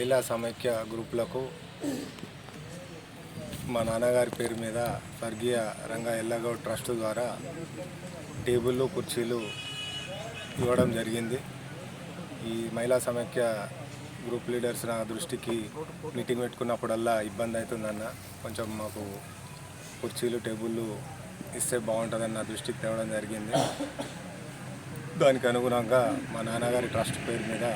మహిళా సమైక్య గ్రూపులకు మా నాన్నగారి పేరు మీద స్వర్గీయ రంగా ఎల్లగౌడ్ ట్రస్ట్ ద్వారా టేబుళ్ళు కుర్చీలు ఇవ్వడం జరిగింది. ఈ మహిళా సమైక్య గ్రూప్ లీడర్స్ నా దృష్టికి మీటింగ్ పెట్టుకున్నప్పుడల్లా ఇబ్బంది అవుతుందన్న కొంచెం మాకు కుర్చీలు టేబుళ్ళు ఇస్తే బాగుంటుందని నా దృష్టికి తేవడం జరిగింది. దానికి అనుగుణంగా మా నాన్నగారి ట్రస్ట్ పేరు మీద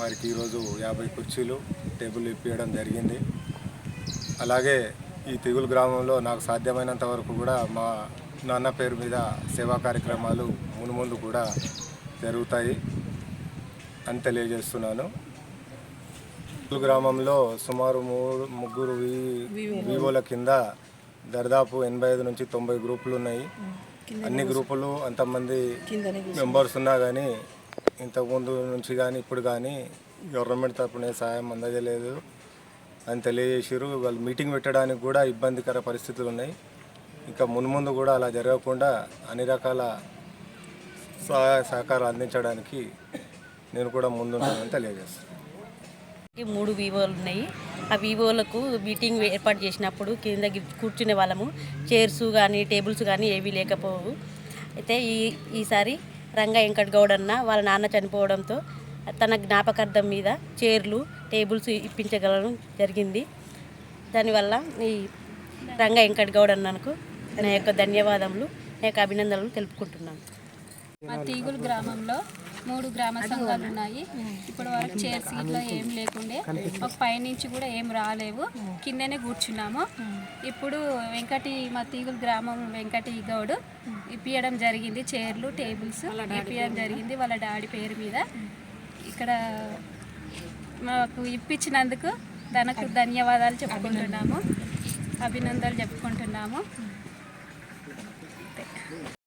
వారికి ఈరోజు యాభై కుర్చీలు టేబుల్ ఇప్పించడం జరిగింది. అలాగే ఈ తిగులు గ్రామంలో నాకు సాధ్యమైనంత వరకు కూడా మా నాన్న పేరు మీద సేవా కార్యక్రమాలు మును ముందు కూడా జరుగుతాయి అని తెలియజేస్తున్నాను. తిగులు గ్రామంలో సుమారు మూడు ముగ్గురు వి- వివోల కింద దరిదాపు ఎనభై ఐదు నుంచి తొంభై గ్రూపులు ఉన్నాయి. అన్ని గ్రూపులు అంతమంది మెంబర్స్ ఉన్నా కానీ ఇంతకుముందు నుంచి కానీ ఇప్పుడు కానీ గవర్నమెంట్ తరపున సహాయం అందజలేదు అని తెలియజేసారు వాళ్ళు మీటింగ్ పెట్టడానికి కూడా ఇబ్బందికర పరిస్థితులు ఉన్నాయి. ఇంకా మున్ముందు కూడా అలా జరగకుండా అన్ని రకాల సహాయ సహకారాలు అందించడానికి నేను కూడా ముందున్నానని తెలియజేస్తాను మూడు వివోలు ఉన్నాయి. ఆ వివోలకు మీటింగ్ ఏర్పాటు చేసినప్పుడు కింద కూర్చునే వాళ్ళము. చైర్స్ కానీ టేబుల్స్ కానీ ఏవి లేకపోవు. అయితే ఈ ఈసారి రంగా వెంకట్ గౌడ్ అన్న వాళ్ళ నాన్న చనిపోవడంతో తన జ్ఞాపకార్థం మీద చైర్లు టేబుల్స్ ఇప్పించగలడం జరిగింది. దానివల్ల ఈ రంగా వెంకట్ గౌడ్ అన్నకు నా యొక్క ధన్యవాదములు నా యొక్క అభినందనలు తెలుపుకుంటున్నాను. మా తీగులు గ్రామంలో మూడు గ్రామ సంఘాలు ఉన్నాయి. ఇప్పటి వరకు చైర్స్ ఇట్లా ఏం లేకుండే. మాకు పైనుంచి కూడా ఏం రాలేవు. కిందనే కూర్చున్నాము. ఇప్పుడు వెంకటి మా తీగులు గ్రామం వెంకటి గౌడ్ ఇప్పియడం జరిగింది. చైర్లు టేబుల్స్ ఇప్పియడం జరిగింది వాళ్ళ డాడీ పేరు మీద. ఇక్కడ మాకు ఇప్పించినందుకు తనకు ధన్యవాదాలు చెప్పుకుంటున్నాము. అభినందనలు చెప్పుకుంటున్నాము.